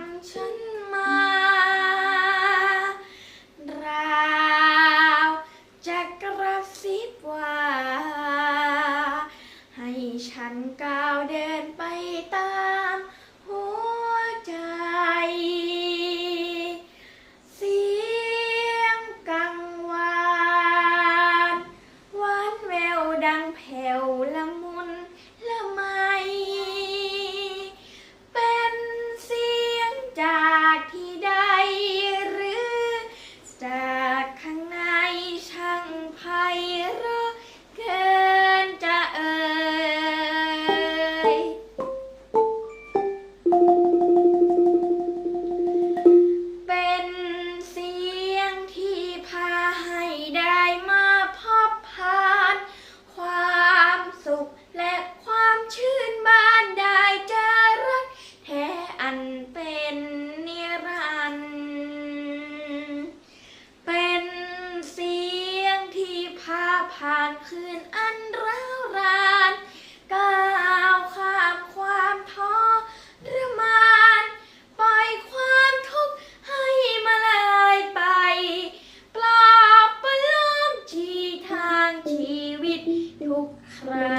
ำฉันมา ราวจะกระซิบว่า ให้ฉันก้าวเดินไปตาม นเป็นนิรันดเป็นเสียงที่พาผ่านคืนอันร้าวรานก้าวข้ามความท้อรมานปล่อยความทุกข์ให้มาเลยไป ปลอบประโลมจีทางชีวิตทุกครา